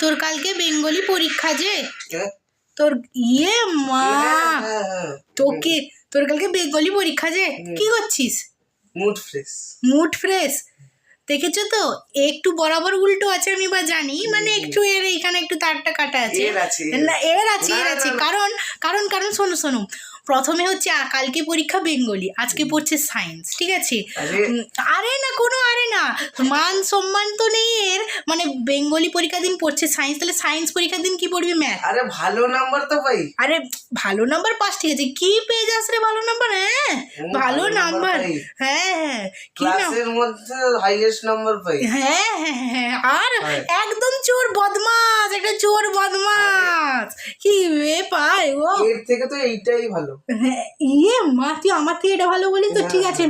তোর কালকে বেঙ্গলি পরীক্ষা যে? তোর ইয়ে মা! হ্যাঁ। তোকে তোর কালকে বেঙ্গলি পরীক্ষা যে? কি করছিস? Mood fresh. Mood fresh? দেখেছ তো? একটু বরাবর উল্টো আছে আমি বা জানি মানে একটু এর এইখানে একটু তারটা কাটা আছে। না এর আছে এর আছে। কারণ কারণ কারণ শোনো শোনো। প্রথমে হচ্ছে কালকে পরীক্ষা বেঙ্গলি আজকে পড়ছে সায়েন্স ঠিক আছে? আরে না কোনো মান সম্মান তো নেই এর। মানে বেঙ্গলি পরীক্ষার দিন পড়ছে সায়েন্স তাহলে সায়েন্স পরীক্ষার দিন কি পড়বি ম্যাথ আরে ভালো নাম্বার তো পাই আরে ভালো নাম্বার পাস ঠিক আছে। কি পেয়ে যাস রে ভালো নাম্বার হ্যাঁ? ভালো ভালো নাম্বার হ্যাঁ হ্যাঁ। কি ক্লাসের মধ্যে হাইয়েস্ট নাম্বার পাই হ্যাঁ হ্যাঁ হ্যাঁ আর একদম চোর বদমাশ একটা চোর বদমাশ। কি ব্যাপার ও। এর থেকে তো এইটাই ভালো। হ্যাঁ, ইয়ে মা তুই আমার থেকে এটা ভালো বলি তো হ্যাঁ, ঠিক আছে।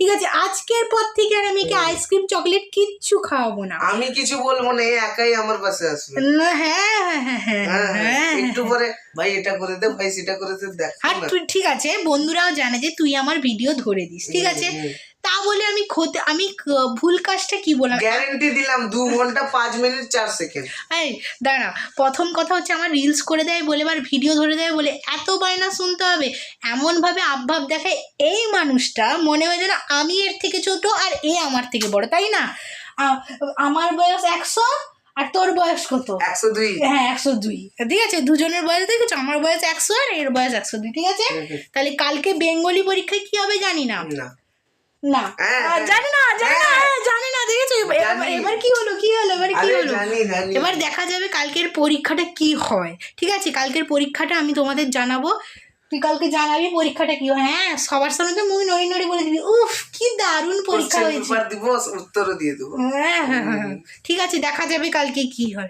ঠিক আছে আজকের পর থেকে আর আমি কি আইসক্রিম চকলেট কিচ্ছু খাওয়াবো না। আমি কিছু বলব না এই একাই আমার পাশে আসবে। না, হ্যাঁ হ্যাঁ হ্যাঁ হ্যাঁ হ্যাঁ, হ্যাঁ। হ্যাঁ একটু পরে ভাই এটা করে দে ভাই সেটা করে দে দেখ আর তুই ঠিক আছে বন্ধুরাও জানে যে তুই আমার ভিডিও ধরে দিস ঠিক আছে। তা বলে আমি ক্ষতি আমি ভুল কাজটা কি বললাম? গ্যারেন্টি দিলাম দু ঘণ্টা পাঁচ মিনিট চার সেকেন্ড এই দাঁড়া। প্রথম কথা হচ্ছে আমার রিলস করে দেয় বলে আর ভিডিও ধরে দেয় বলে এত বায়না শুনতে হবে। এমনভাবে আবভাব দেখায় এই মানুষটা মনে হয় যেন আমি এর থেকে ছোট আর এ আমার থেকে বড় তাই না? আমার বয়স একশো আর তোর বয়স কত? একশো দুই। হ্যাঁ একশো দুই। ঠিক আছে? দুজনের বয়স দেখেছ? আমার বয়স একশো আর এর বয়স একশো দুই ঠিক আছে? তাহলে কালকে বেঙ্গলি পরীক্ষায় কি হবে জানি না। না। হ্যাঁ, হ্যাঁ। জানি না জানি না হ্যাঁ। জানি না দেখেছ? এবার- কি হলো কি হলো এবার কি হলো? এবার দেখা যাবে কালকের পরীক্ষাটা কি হয়। ঠিক আছে? কালকের পরীক্ষাটা আমি তোমাদের জানাব। তুই কালকে জানাবি পরীক্ষাটা কি হয়? হ্যাঁ সবার সামনে তো মুই নড়ি নড়ি বলে দিবি। উফ কি দারুণ পরীক্ষা হয়েছে। দিব উত্তরও দিয়ে দেবো। হ্যাঁ হ্যাঁ হ্যাঁ ঠিক আছে দেখা যাবে কালকে কি হয়।